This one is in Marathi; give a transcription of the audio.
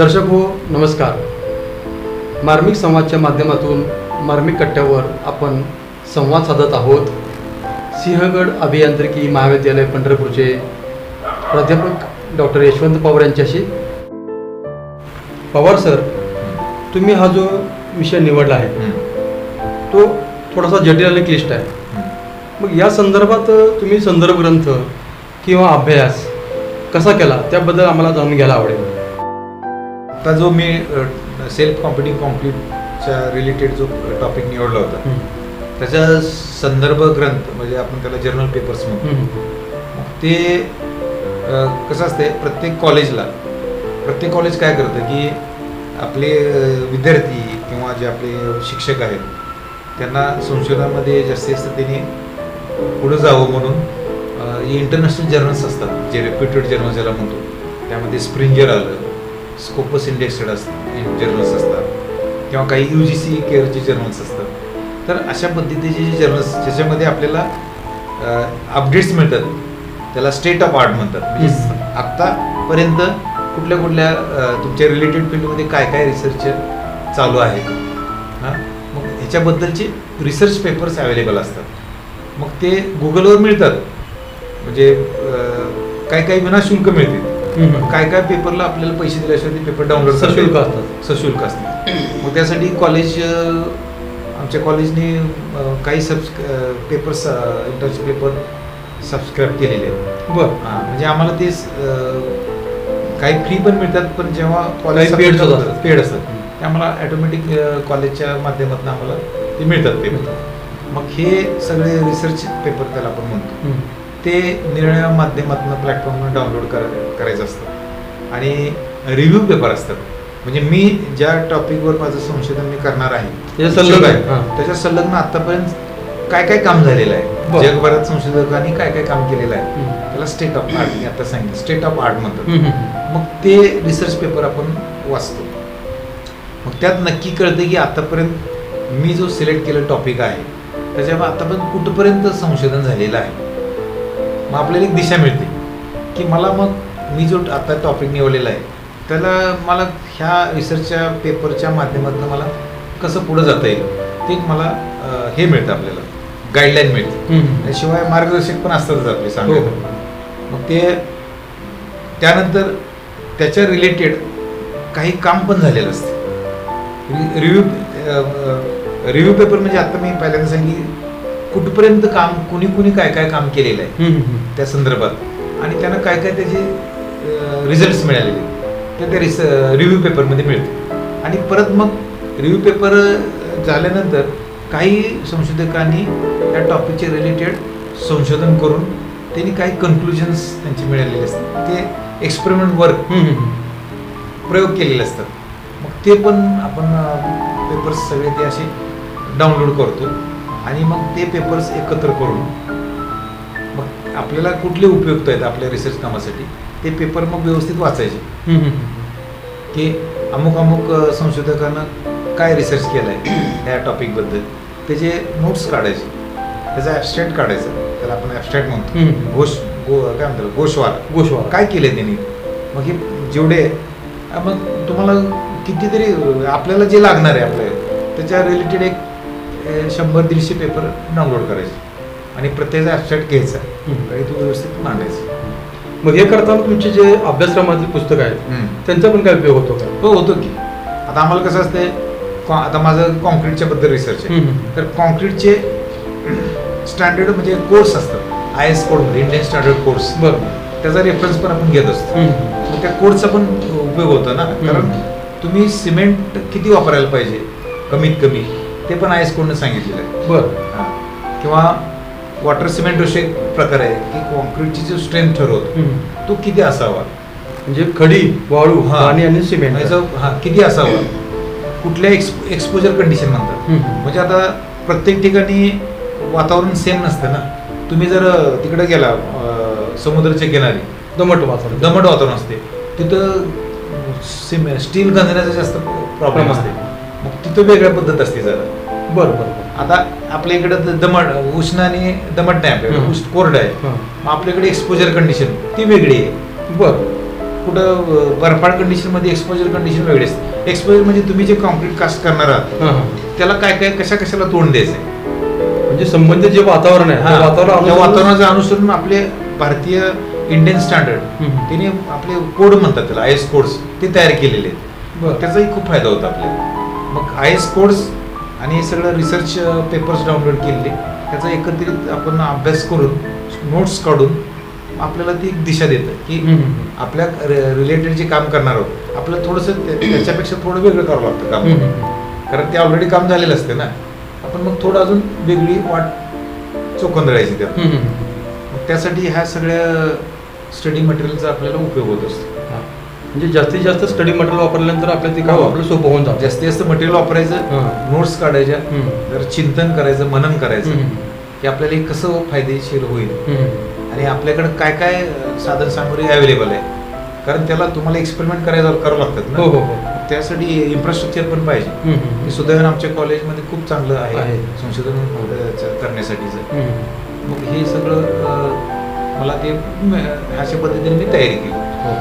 दर्शक हो नमस्कार. मार्मिक संवादच्या माध्यमातून मार्मिक कट्ट्यावर आपण संवाद साधत आहोत. सिंहगड अभियांत्रिकी महाविद्यालय पंढरपूरचे प्राध्यापक डॉक्टर यशवंत पवार यांच्याशी. पवार सर तुम्ही हा जो विषय निवडला आहे तो थोडासा जटिल आणि क्लिष्ट आहे. मग या संदर्भात तुम्ही संदर्भ ग्रंथ किंवा अभ्यास कसा केला? त्याबद्दल आम्हाला जाणून घ्यायला आवडेल. आता जो मी सेल्फ कॉम्पिटिंग कॉम्प्लीटच्या रिलेटेड जो टॉपिक निवडला होता त्याचा संदर्भ ग्रंथ म्हणजे आपण त्याला जर्नल पेपर्स म्हणतो. ते कसं असते प्रत्येक कॉलेजला प्रत्येक कॉलेज काय करतं की आपले विद्यार्थी किंवा जे आपले शिक्षक आहेत त्यांना संशोधनामध्ये जास्तीत जास्त त्यांनी पुढं जावं म्हणून इंटरनॅशनल जर्नल्स असतात जे रेप्युटेड जर्नल्स ज्याला म्हणतो त्यामध्ये स्प्रिंजर आलं स्कोपस इंडेक्सेड असतात जर्नल्स असतात किंवा काही यू जी सी केअरचे जर्नल्स असतात. तर अशा पद्धतीचे जे जर्नल्स ज्याच्यामध्ये आपल्याला अपडेट्स मिळतात त्याला स्टेट ऑफ आर्ट म्हणतात. म्हणजे. आत्तापर्यंत कुठल्या कुठल्या तुमच्या रिलेटेड फील्डमध्ये काय काय रिसर्च चालू आहे? हां? मग ह्याच्याबद्दलचे रिसर्च पेपर्स अवेलेबल असतात. मग ते गुगलवर मिळतात. म्हणजे काय काही विनाशुल्क मिळतील. काय काय पेपरला आपल्याला पैसे दिल्याशिवाय ते पेपर डाउनलोड सशुल्क असतात. सशुल्क असतात. मग त्यासाठी कॉलेज आमच्या कॉलेजने काही सबस् पेपर्स इंटर्नशिप पेपर सबस्क्राईब केलेले आहेत. बरं. हां, म्हणजे आम्हाला ते काही फ्री पण मिळतात पण जेव्हा कॉलेज सुद्धा असतात. पेड असतात. ते आम्हाला ॲटोमॅटिक कॉलेजच्या माध्यमातून आम्हाला ते मिळतात पेपर मग हे सगळे रिसर्च पेपर त्याला आपण म्हणतो. ते निर्णय माध्यमातून प्लॅटफॉर्मवर डाउनलोड कर करायचं असतं. आणि रिव्ह्यू पेपर असतात. म्हणजे मी ज्या टॉपिकवर माझं संशोधन मी करणार आहे त्याच्या संलग्न. आहे. त्याच्या संलग्न आतापर्यंत काय काय काम झालेलं आहे. जगभरात संशोधकांनी काय काय काम केलेलं आहे? त्याला स्टेट ऑफ आर्ट मी आता सांगितलं. स्टेट ऑफ आर्ट म्हणतात. मग ते रिसर्च पेपर आपण वाचतो. मग त्यात नक्की कळतं की आतापर्यंत मी जो सिलेक्ट केलेला टॉपिक आहे त्याच्यावर आतापर्यंत कुठपर्यंत संशोधन झालेलं आहे? मग आपल्याला एक दिशा मिळते. की मला मग मी जो आता टॉपिक निवडलेला आहे त्याला मला ह्या रिसर्चच्या पेपरच्या माध्यमातून मला कसं पुढं जाता येईल ते मला हे मिळतं आपल्याला. गाईडलाईन मिळते. शिवाय मार्गदर्शक पण असतातच आपले हो. सांगायला मग ते त्यानंतर त्याच्या रिलेटेड काही काम पण झालेलं असते. रिव्ह्यू रिव्ह्यू पेपर म्हणजे आता मी पहिल्यांदा सांगितली कुठपर्यंत काम कुणी कुणी काय काय काम केलेलं आहे त्या संदर्भात. आणि त्यांना काय काय त्याचे रिझल्ट्स मिळालेले. ते त्या रिस रिव्ह्यू पेपरमध्ये मिळते. आणि परत मग रिव्ह्यू पेपर झाल्यानंतर काही संशोधकांनी त्या टॉपिकचे रिलेटेड संशोधन करून त्यांनी काही कन्क्लुजन्स त्यांचे मिळालेले असतात. ते एक्सपेरिमेंट वर्क प्रयोग केलेले असतात. मग ते पण आपण पेपर्स सगळे ते असे डाउनलोड करतो. आणि मग ते पेपर्स एकत्र करून मग आपल्याला कुठले उपयुक्त आहेत आपल्या रिसर्च कामासाठी? ते पेपर मग व्यवस्थित वाचायचे. की अमुक अमुक संशोधकानं काय रिसर्च केलं आहे ह्या टॉपिकबद्दल त्याचे नोट्स काढायचे. त्याचा ॲबस्ट्रॅक्ट काढायचं. त्याला आपण ॲबस्ट्रॅक्ट म्हणतो. घोष गो काय म्हणतात? गोषवार गोषवार. काय केले त्यांनी? मग हे जेवढे मग तुम्हाला कितीतरी आपल्याला जे लागणार आहे आपल्या त्याच्या रिलेटेड एक शंभर दीडशे पेपर डाउनलोड करायचे. आणि प्रत्येकाचा ॲबस्ट्रॅक्ट घ्यायचा. आणि तो व्यवस्थित मांडायचा. मग हे करताना तुमचे जे अभ्यासक्रमातील पुस्तक आहेत त्यांचा पण काय उपयोग होतो का? हो होतो की. आता आम्हाला कसं असते आता माझं कॉन्क्रीटच्या बद्दल रिसर्च आहे. हम्म. तर कॉन्क्रीटचे स्टँडर्ड म्हणजे कोर्स असतात. I S code Indian standard codes बरं. त्याचा रेफरन्स पण आपण घेत असतो. मग त्या कोडचा पण उपयोग होतो ना. कारण तुम्ही सिमेंट किती वापरायला पाहिजे? कमीत कमी. ते पण आय एस कोडनं सांगितलेलं आहे. बरं. हा. किंवा वॉटर सिमेंट असे एक प्रकार आहे की कॉन्क्रीटची जो स्ट्रेंथ ठरवतो तो किती असावा? म्हणजे खडी वाळू हा. पाणी आणि सिमेंट याचं हा किती असावा? कुठल्या एक्स एक्सपोजर कंडिशन म्हणतात. हम्म. म्हणजे आता प्रत्येक ठिकाणी वातावरण सेम नसतं ना. तुम्ही जर अ, तिकडे गेला अ, समुद्राच्या किनारी दमट वाचन दमट वातावरण असते. तिथं सिम स्टील गंजण्याचा जास्त प्रॉब्लेम. असते. मग तिथं वेगळ्या पद्धत असते जरा. बरं बरं आता आपल्या इकडे दमट उष्ण आणि दमट नाही आपल्याकडे. उष्ण कोरड आहे. मग आपल्याकडे एक्सपोजर कंडिशन ती वेगळी आहे. बरं. कुठं बर्फाळ कंडिशनमध्ये एक्सपोजर कंडिशन वेगळी असते. एक्सपोजर म्हणजे तुम्ही जे कॉन्क्रीट कास्ट करणार आहात त्याला काय काय कशा कशाला तोंड द्यायचंय म्हणजे संबंधित जे वातावरण आहे वातावरण वातावरणाचं अनुसरून आपले भारतीय इंडियन स्टँडर्ड. तिने आपले कोड म्हणतात त्याला आय एस कोड्स ते तयार केलेले आहेत. त्याचाही खूप फायदा होता आपल्याला. मग आय एस कोड्स आणि हे सगळं रिसर्च पेपर्स डाउनलोड केलेले त्याचा एकत्रित आपण अभ्यास करून नोट्स काढून आपल्याला ती एक दिशा देतं की. आपल्या रिलेटेड जे काम करणार आहोत आपल्याला थोडंसं त्या- त्याच्यापेक्षा थोडं वेगळं करावं लागतं काम. कारण ते ऑलरेडी काम झालेलं असते ना आपण मग थोडं अजून वेगळी वाट चोखंदळायची त्यात त्यासाठी ह्या सगळ्या स्टडी मटेरियलचा आपल्याला उपयोग होत असतो. म्हणजे जास्तीत जास्त स्टडी मटेरियल वापरल्यानंतर आपल्या ते काम हो. आपलं सोपं होऊन जातं जास्तीत जास्त मटेरियल वापरायचं हां. नोट्स काढायच्या हम्म. जर चिंतन करायचं मनन करायचं हम्म. की आपल्याला हे कसं फायदेशीर होईल हम्म. आणि आपल्याकडे काय काय अं, साधन सामुग्री अवेलेबल आहे कारण त्याला तुम्हाला एक्सपेरिमेंट करायला करावं लागतात हो ना हो हो त्यासाठी इन्फ्रास्ट्रक्चर पण पाहिजे हम्म. हे सुदैवाने आमच्या कॉलेजमध्ये खूप चांगलं आहे आहे. संशोधन अं, च- करण्यासाठीचं हम्म. मग हे सगळं अं, मला ते म, अशा पद्धतीने मी तयारी केली हो.